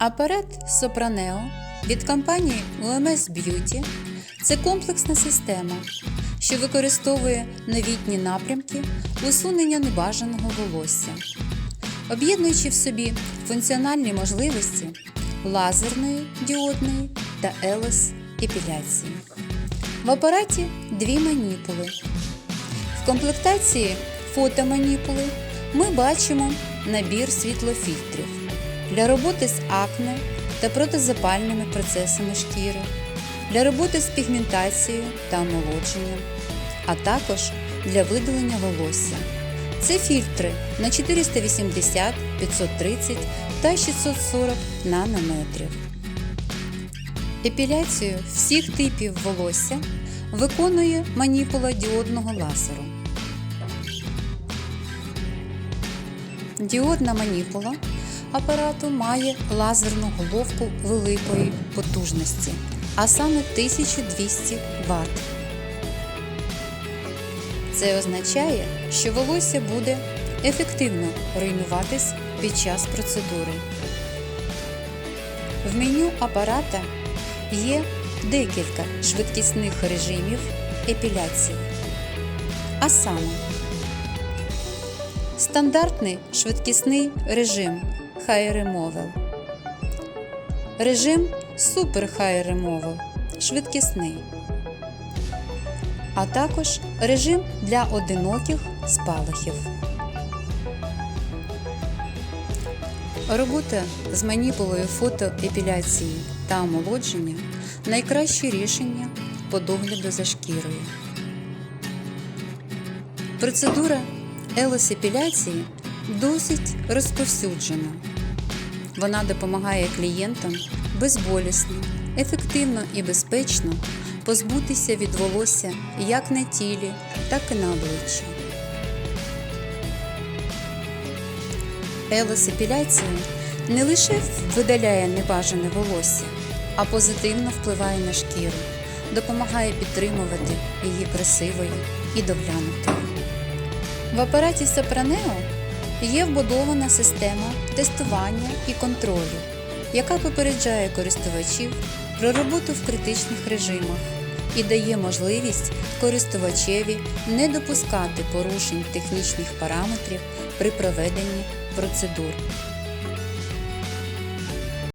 Апарат Сопранео від компанії UMS Beauty це комплексна система, що використовує новітні напрямки усунення небажаного волосся, об'єднуючи в собі функціональні можливості лазерної, діодної та елес епіляції. В апараті дві маніпули. В комплектації фотоманіпули ми бачимо набір світлофільтрів для роботи з акне та протизапальними процесами шкіри, для роботи з пігментацією та омолодженням, а також для видалення волосся. Це фільтри на 480, 530 та 640 нанометрів. Епіляцію всіх типів волосся виконує маніпула діодного лазеру. Діодна маніпула апарату має лазерну головку великої потужності, а саме 1200 Вт. Це означає, що волосся буде ефективно руйнуватись під час процедури. В меню апарата є декілька швидкісних режимів епіляції. А саме стандартний швидкісний режим High Removal, режим Super High Removal швидкісний, а також режим для одиноких спалахів. Робота з маніпулою фотоепіляції та омолодження найкраще рішення по догляду за шкірою. Процедура елосепіляції досить розповсюджена. Вона допомагає клієнтам безболісно, ефективно і безпечно позбутися від волосся як на тілі, так і на обличчі. Елосепіляція не лише видаляє небажане волосся, а позитивно впливає на шкіру, допомагає підтримувати її красивою і доглянутою. В апараті Сопранео є вбудована система тестування і контролю, яка попереджає користувачів про роботу в критичних режимах і дає можливість користувачеві не допускати порушень технічних параметрів при проведенні процедур.